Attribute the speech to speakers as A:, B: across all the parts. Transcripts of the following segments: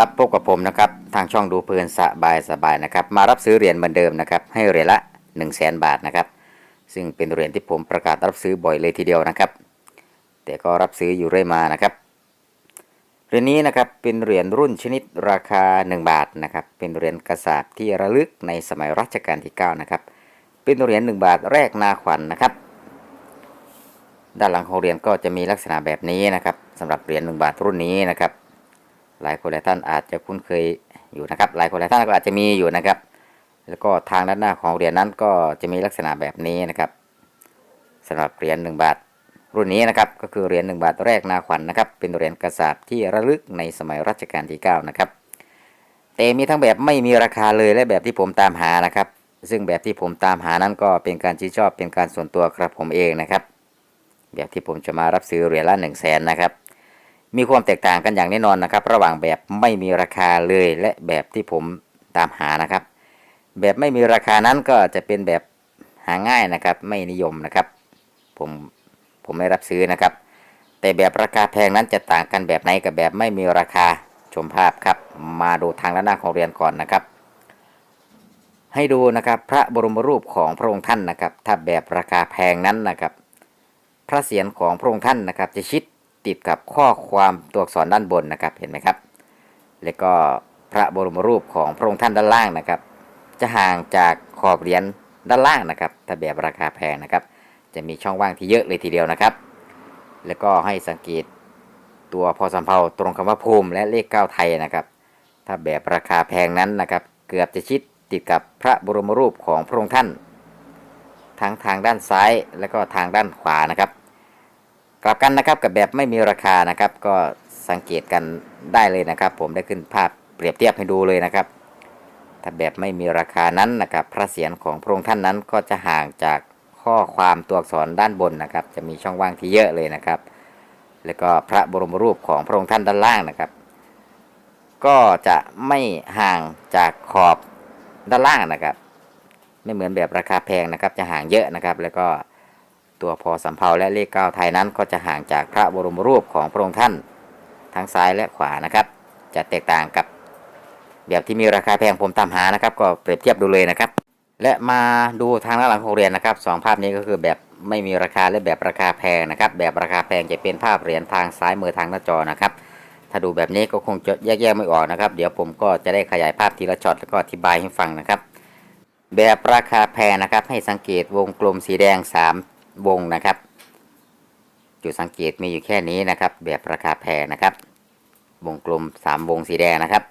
A: ครับพบกับผมนะครับทางช่องดูเพลินสบายสบายนะครับ มารับซื้อเหรียญเหมือนเดิมนะครับ ให้เหรียญละ 1 0 0 0 0แบาทนะครับ ซึ่งเป็นเหรียญที่ผมประกาศรับซื้อบ่อยเลยทีเดียวนะครับ แต่ก็รับซื้ออยู่เรื่อยมานะครับเหรียญนี้นะครับเป็นเหรียญรุ่นชนิดราคา 1 บาทนะครับ เป็นเหรียญกระสาบที่ระลึกในสมัยรัชกาลที่9นะครับเป็นเหรียญ1บาทแรกนาขวัญนนะครับ ด้านหลังของเหรียญก็จะมีลักษณะแบบนี้นะครับสำหรับเหรียญ1บาทรุ่นนี้นะครับ หลายคนหลายท่านอาจจะคุ้นเคยอยู่นะครับ หลายคนหลายท่านก็อาจจะมีอยู่นะครับ แล้วก็ทางด้านหน้าของเหรียญนั้นก็จะมีลักษณะแบบนี้นะครับสำหรับเหรียญ1บาท รุ่นนี้นะครับก็คือเหรียญ1บาทแรกนาขวัญนนะครับ เป็นเหรียญกระสาบที่ระลึกในสมัยรัชกาลที่9นะครับแต่มีทั้งแบบไม่มีราคาเลยและแบบที่ผมตามหานะครับ ซึ่งแบบที่ผมตามหานั้นก็เป็นการชื่นชอบเป็นการส่วนตัวครับผมเองนะครับ แบบที่ผมจะมารับซื้อเหรียญละ1 0 0 0 0แสนนะครับ มีความแตกต่างกันอย่างแน่นอนนะครับ ระหว่างแบบไม่มีราคาเลยและแบบที่ผมตามหานะครับ แบบไม่มีราคานั้นก็จะเป็นแบบหาง่ายนะครับ ไม่นิยมนะครับ ผมผมไม่รับซื้อนะครับ แต่แบบราคาแพงนั้นจะต่างกันแบบไหนกับแบบไม่มีราคาชมภาพครับ มาดูทางด้านหน้าของเรียนก่อนนะครับ ให้ดูนะครับพระบรมรูปของพระองค์ท่านนะครับ ถ้าแบบราคาแพงนั้นนะครับ พระเศียรของพระองค์ท่านนะครับ จะชิด ติดกับข้อความตัวอักษรด้านบนนะครับเห็นไหมครับ แล้วก็พระบรมรูปของพระองค์ท่านด้านล่างนะครับ จะห่างจากขอบเหรียญด้านล่างนะครับ ถ้าแบบราคาแพงนะครับ จะมีช่องว่างที่เยอะเลยทีเดียวนะครับ แล้วก็ให้สังเกตตัวพอสำเพาตรงคำว่าภูมิและเลขเก้าไทยนะครับ ถ้าแบบราคาแพงนั้นนะครับ เกือบจะชิดติดกับพระบรมรูปของพระองค์ท่าน ทั้งทางด้านซ้ายและก็ทางด้านขวานะครับ กลับกันนะครับกับแบบไม่มีราคานะครับ ก็สังเกตกันได้เลยนะครับ ผมได้ขึ้นภาพเปรียบเทียบให้ดูเลยนะครับ ถ้าแบบไม่มีราคานั้นนะครับ พระเศียรของพระองค์ท่านนั้นก็จะห่างจากข้อความตัวอักษรด้านบนนะครับ จะมีช่องว่างที่เยอะเลยนะครับ แล้วก็พระบรมรูปของพระองค์ท่านด้านล่างนะครับ ก็จะไม่ห่างจากขอบด้านล่างนะครับ ไม่เหมือนแบบราคาแพงนะครับ จะห่างเยอะนะครับ แล้วก็ ตัวพอสำเภาและเลขเก้าไทยนั้นก็จะห่างจากพระบรมรูปของพระองค์ท่าน ทั้งซ้ายและขวานะครับ จะแตกต่างกับแบบที่มีราคาแพงผมตามหานะครับ ก็เปรียบเทียบดูเลยนะครับ และมาดูทางด้านหลังของเหรียญนะครับสองภาพนี้ก็คือแบบไม่มีราคาและแบบราคาแพงนะครับ แบบราคาแพงจะเป็นภาพเหรียญทางซ้ายมือทางหน้าจอนะครับ ถ้าดูแบบนี้ก็คงจะแยกๆไม่ออกนะครับ เดี๋ยวผมก็จะได้ขยายภาพทีละช็อตแล้วก็อธิบายให้ฟังนะครับ แบบราคาแพงนะครับ ให้สังเกตวงกลมสีแดง 3 วงนะครับ จุดสังเกตมีอยู่แค่นี้นะครับ แบบราคาแพงนะครับ วงกลม3วงสีแดงนะครับ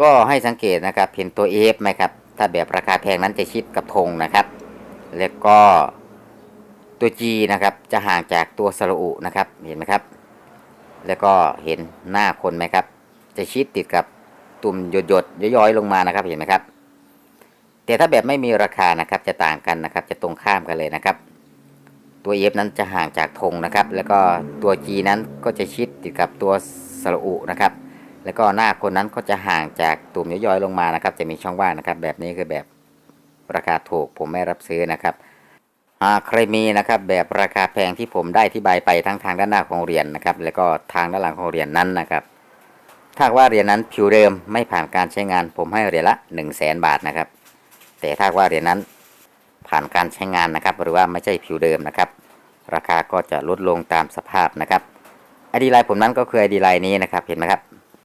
A: ก็ให้สังเกตนะครับเห็นตัว F ไหมครับ ถ้าแบบราคาแพงนั้นจะชิดกับธงนะครับ แล้วก็ตัว G นะครับจะห่างจากตัวสระอุนะครับเห็นไหมครับ แล้วก็เห็นหน้าคนไหมครับ จะชิดติดกับตุ่มหยดๆย้อยๆลงมานะครับเห็นไหมครับ แต่ถ้าแบบไม่มีราคานะครับจะต่างกันนะครับ จะตรงข้ามกันเลยนะครับ ตัว F นั้นจะห่างจากธงนะครับ แล้วก็ตัว G นั้นก็จะชิดติดกับตัวสระอุนะครับ แล้วก็หน้าคนนั้นก็จะห่างจากตุ่มย่อยๆลงมานะครับ จะมีช่องว่างนะครับ แบบนี้คือแบบราคาถูกผมไม่รับซื้อนะครับหากใครมีนะครับแบบราคาแพงที่ผมได้ที่บายไปทั้งทางด้านหน้าของเหรียญนะครับ แล้วก็ทางด้านหลังของเหรียญนั้นนะครับถ้าว่าเหรียญนั้นผิวเดิมไม่ผ่านการใช้งาน ผมให้เหรียญละ 1 0 0 0 0แบาทนะครับ แต่ถ้าว่าเหรียญนั้นผ่านการใช้งานนะครับ หรือว่าไม่ใช่ผิวเดิมนะครับ ราคาก็จะลดลงตามสภาพนะครับไอดีไลน์ผมนั้นก็คือไอดีไลน์นี้นะครับเห็นไหมครับ